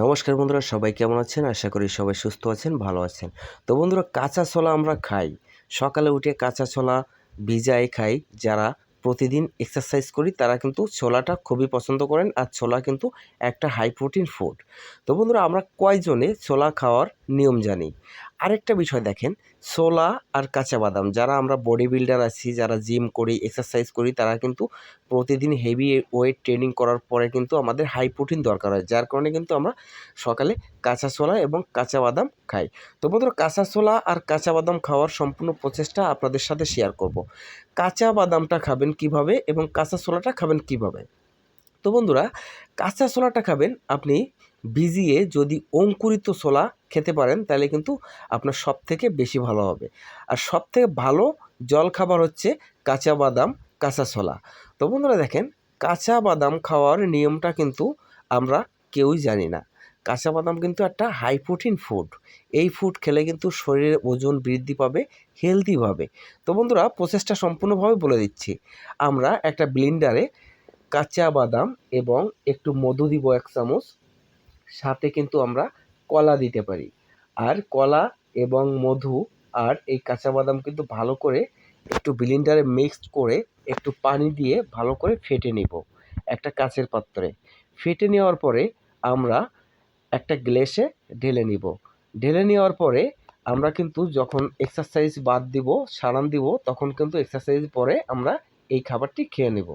নমস্কার বন্ধুরা, সবাই কেমন আছেন? আশা করি সবাই সুস্থ আছেন, ভালো আছেন। তো বন্ধুরা, কাঁচা ছোলা আমরা খাই। সকালে উঠে কাঁচা ছোলা ভিজায় খাই। যারা প্রতিদিন এক্সারসাইজ করি, তারা কিন্তু ছোলাটা খুবই পছন্দ করেন আর ছোলা কিন্তু একটা হাই প্রোটিন ফুড তো বন্ধুরা, আমরা কয়জনে ছোলা খাওয়ার নিয়ম জানি? আরেকটা বিষয় দেখেন, ছোলা আর কাঁচা বাদাম, যারা আমরা বডি বিল্ডার আছি, যারা জিম করি এক্সারসাইজ করি, তারা কিন্তু প্রতিদিন হেভি ওয়েট ট্রেনিং করার পরে কিন্তু আমাদের হাই প্রোটিন দরকার হয়, যার কারণে কিন্তু আমরা সকালে কাঁচা ছোলা এবং কাঁচা বাদাম খাই। তো বন্ধুরা, কাঁচা ছোলা আর কাঁচা বাদাম খাওয়ার সম্পূর্ণ প্রচেষ্টা আপনাদের সাথে শেয়ার করব। কাঁচা বাদামটা খাবেন কীভাবে এবং কাঁচা ছোলাটা খাবেন কীভাবে? তো বন্ধুরা, কাঁচা ছোলাটা খাবেন, আপনি ভিজিয়ে যদি অঙ্কুরিত ছোলা খেতে পারেন, তাহলে কিন্তু আপনার সব থেকে বেশি ভালো হবে। আর সব থেকে ভালো জল খাবার হচ্ছে কাঁচা বাদাম, কাঁচা ছোলা। তো বন্ধুরা দেখেন, কাঁচা বাদাম খাওয়ার নিয়মটা কিন্তু আমরা কেউই জানি না। কাঁচা বাদাম কিন্তু একটা হাই প্রোটিন ফুড এই ফুড খেলে কিন্তু শরীরের ওজন বৃদ্ধি পাবে হেলদিভাবে তো বন্ধুরা প্রসেসটা সম্পূর্ণভাবে বলে দিচ্ছি। আমরা একটা ব্লিন্ডারে কাঁচা বাদাম এবং একটু মধু দিব এক চামচ। সাথে কিন্তু আমরা কলা দিতে পারি। আর কলা এবং মধু আর এই কাঁচা বাদাম কিন্তু ভালো করে একটু ব্লিন্ডারে মিক্সড করে একটু পানি দিয়ে ভালো করে ফেটে নিব একটা কাঁচের পাত্রে। ফেটে নেওয়ার পরে আমরা একটা গ্লেসে ঢেলে নিব। ঢেলে নেওয়ার পরে আমরা কিন্তু যখন এক্সারসাইজ বাদ দিব, সারান দিব, তখন কিন্তু এক্সারসাইজ পরে আমরা এই খাবারটি খেয়ে নেব।